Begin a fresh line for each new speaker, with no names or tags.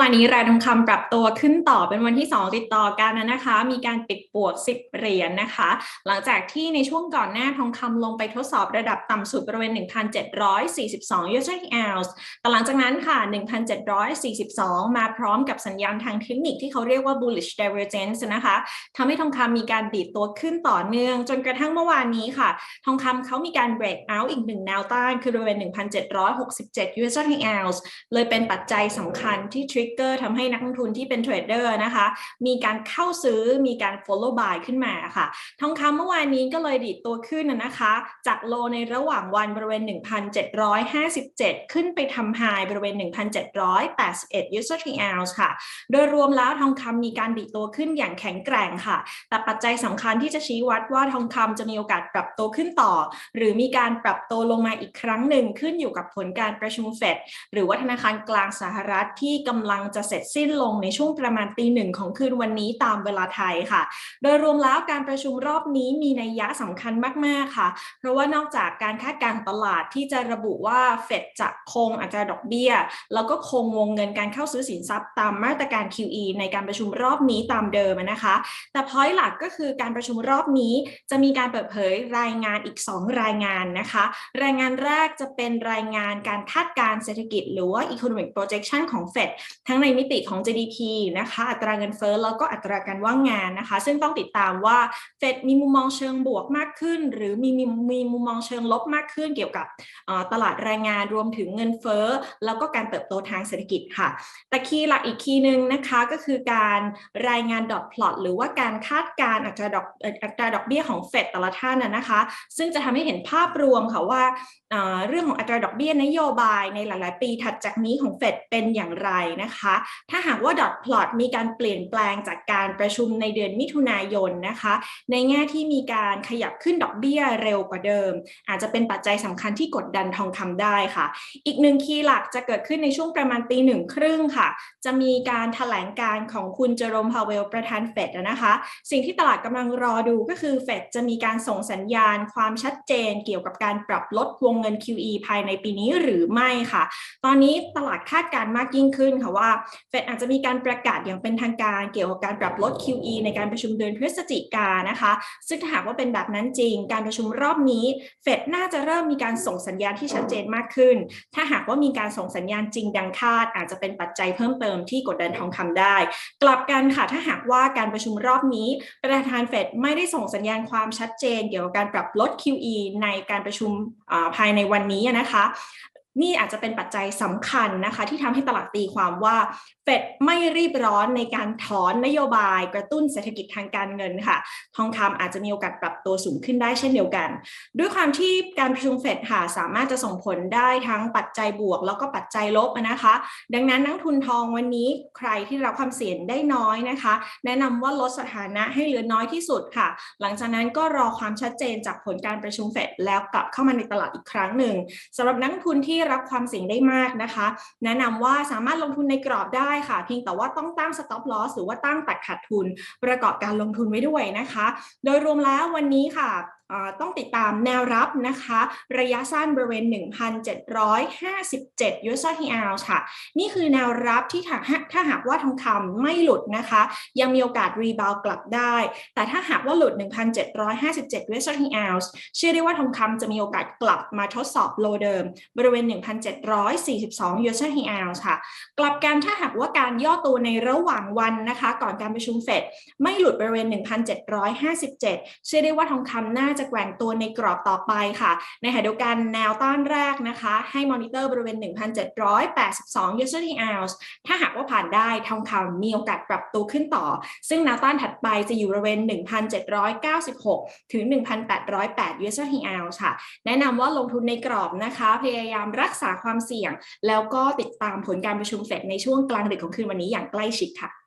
วานนี้รายทองคำปรับตัวขึ้นต่อเป็นวันที่ 2 ติดต่อกันนะคะ มีการปิดบวก 10 เหรียญนนะคะ หลังจากที่ในช่วงก่อนหน้าทองคำลงไปทดสอบระดับต่ำสุดบริเวณ 1,742 US ounce แต่หลังจากนั้นค่ะ 1,742 มาพร้อมกับสัญญาณทางเทคนิคที่เขาเรียกว่า bullish divergence นะคะทำให้ทองคำมีการดีดตัวขึ้นต่อเนื่อง จนกระทั่งเมื่อวานนี้ค่ะ ทองคำเขามีการ break out อีกหนึ่งแนวต้านคือบริเวณ 1,767 US ounce เลยเป็นปัจจัยสำคัญที่ทริกเกอร์ทำให้นักลงทุนที่เป็นเทรดเดอร์นะคะ มีการเข้าซื้อมีการ follow buy ขึ้นมาค่ะ ทองคำเมื่อวานนี้ก็เลยดีดตัวขึ้นนะคะ จากโลในระหว่างวันบริเวณ 1,757 ขึ้นไปทำไฮบริเวณ 1,781 US ounce ค่ะ โดยรวมแล้วทองคำมีการดีดตัวขึ้นอย่างแข็งแกร่งค่ะ แต่ปัจจัยสำคัญที่จะชี้วัดว่าทองคำจะมีโอกาสปรับตัวขึ้นต่อ หรือมีการปรับตัวลงมาอีกครั้งหนึ่งขึ้นอยู่กับผลการประชุมเฟดหรือว่าธนาคารกลางสหรัฐที่กำลังจะเสร็จสิ้นลงในช่วงประมาณตีหนึ่งของคืนวันนี้ตามเวลาไทยค่ะ โดยรวมแล้วการประชุมรอบนี้มีนัยยะสำคัญมาก ๆ ค่ะ เพราะว่านอกจากการคาดการณ์ตลาดที่จะระบุว่าเฟดจะคงอัตราดอกเบี้ย แล้วก็คงวงเงินการเข้าซื้อสินทรัพย์ตามมาตรการ QE ในการประชุมรอบนี้ตามเดิมนะคะ แต่พอยต์หลักก็คือการประชุมรอบนี้จะมีการเปิดเผยรายงานอีก 2 รายงานนะคะ รายงานแรกจะเป็นรายงานการคาดการเศรษฐกิจ หรือว่า economic projection ของเฟดทั้งในมิติของ GDP นะคะอัตราเงินเฟ้อแล้วก็อัตราการว่างงานนะคะ ซึ่งต้องติดตามว่าเฟดมีมุมมองเชิงบวกมากขึ้น หรือมีมีมีมุมมองเชิงลบมากขึ้น เกี่ยวกับตลาดแรงงานรวมถึงเงินเฟ้อ แล้วก็การเติบโตทางเศรษฐกิจค่ะ แต่คีย์หลักอีกคีย์หนึ่งนะคะก็คือการรายงานดอทพลอตหรือว่าการคาดการอัตราดอกอัตราดอกเบี้ยของเฟดแต่ละท่านนะคะ ซึ่งจะทำให้เห็นภาพรวมค่ะว่าเรื่องของอัตราดอกเบี้ยนโยบายในหลาย ๆ ปีถัดจากนี้ของเฟดเป็นอย่างไรนะคะ ถ้าหากว่าดอทพลอตมีการเปลี่ยนแปลงจากการประชุมในเดือนมิถุนายนนะคะ ในแง่ที่มีการขยับขึ้นดอกเบี้ยเร็วกว่าเดิม อาจจะเป็นปัจจัยสำคัญที่กดดันทองคำได้ค่ะ อีกหนึ่งคีย์หลักจะเกิดขึ้นในช่วงประมาณตีหนึ่งครึ่งค่ะ จะมีการถแถลงการของคุณเจอโรมพาวเวลประธานเฟดนะคะ สิ่งที่ตลาดกำลังรอดูก็คือเฟดจะมีการส่งสัญญาณความชัดเจนเกี่ยวกับการปรับลดวงเงิน QE ภายในปีนี้หรือไม่ค่ะ ตอนนี้ตลาดคาดการณ์มากยิ่งขึ้นค่ะว่าเฟดอาจจะมีการประกาศอย่างเป็นทางการเกี่ยวกับการปรับลด QE ในการประชุมเดือนพฤศจิกานะคะ ซึ่งถ้าหากว่าเป็นแบบนั้นจริง การประชุมรอบนี้เฟดน่าจะเริ่มมีการส่งสัญญาณที่ชัดเจนมากขึ้น ถ้าหากว่ามีการส่งสัญญาณจริงดังคาด อาจจะเป็นปัจจัยเพิ่มเติมที่กดดันทองคำได้ กลับกันค่ะถ้าหากว่าการประชุมรอบนี้ ประธานเฟดไม่ได้ส่งสัญญาณความชัดเจน เกี่ยวกับการปรับลด QE ในการประชุมภายในวันนี้นะคะ นี่อาจจะเป็นปัจจัยสำคัญนะคะ ที่ทำให้ตลาดตีความว่าเฟดไม่รีบร้อนในการถอนนโยบายกระตุ้นเศรษฐกิจทางการเงินค่ะ ทองคำอาจจะมีโอกาสปรับตัวสูงขึ้นได้เช่นเดียวกัน ด้วยความที่การประชุมเฟดค่ะสามารถจะส่งผลได้ทั้งปัจจัยบวก แล้วก็ปัจจัยลบนะคะ ดังนั้นนักทุนทองวันนี้ใครที่รับความเสี่ยงได้น้อยนะคะ แนะนำว่าลดสถานะให้เหลือน้อยที่สุดค่ะ หลังจากนั้นก็รอความชัดเจนจากผลการประชุมเฟดแล้วกลับเข้ามาในตลาดอีกครั้งหนึ่งสำหรับนักทุนที่รับความเสี่ยงได้มากนะคะ แนะนำว่าสามารถลงทุนในกรอบได้ค่ะ เพียงแต่ว่าต้องตั้ง stop loss หรือว่าตั้งตัดขาดทุน ประกอบการลงทุนไว้ด้วยนะคะ โดยรวมแล้ววันนี้ค่ะ ต้องติดตามแนวรับนะคะ ระยะสั้นบริเวณ 1,757 US ounce ค่ะ นี่คือแนวรับที่ถ้าถ้าหากว่าทองคำไม่หลุดนะคะ ยังมีโอกาสรีบาวกลับได้ แต่ถ้าหากว่าหลุด 1,757 US ounce เชื่อได้ว่าทองคำจะมีโอกาสกลับมาทดสอบโลเดิม บริเวณ 1,742 US ounce ค่ะ กลับกันถ้าหากว่าการย่อตัวในระหว่างวันนะคะ ก่อนการประชุมเฟดไม่หลุดบริเวณ 1,757 เชื่อได้ว่าทองคำน่าจะแกว่งตัวในกรอบต่อไปค่ะ ในขณะเดียวกันแนวต้านแรกนะคะ ให้มอนิเตอร์บริเวณ 1,782 US ounce ถ้าหากว่าผ่านได้ทองคำมีโอกาสปรับตัวขึ้นต่อ ซึ่งแนวต้านถัดไปจะอยู่บริเวณ 1,796 ถึง 1,808 US ounce ค่ะ แนะนำว่าลงทุนในกรอบนะคะ พยายามรักษาความเสี่ยง แล้วก็ติดตามผลการประชุมเฟดในช่วงกลางดึกของคืนวันนี้อย่างใกล้ชิดค่ะ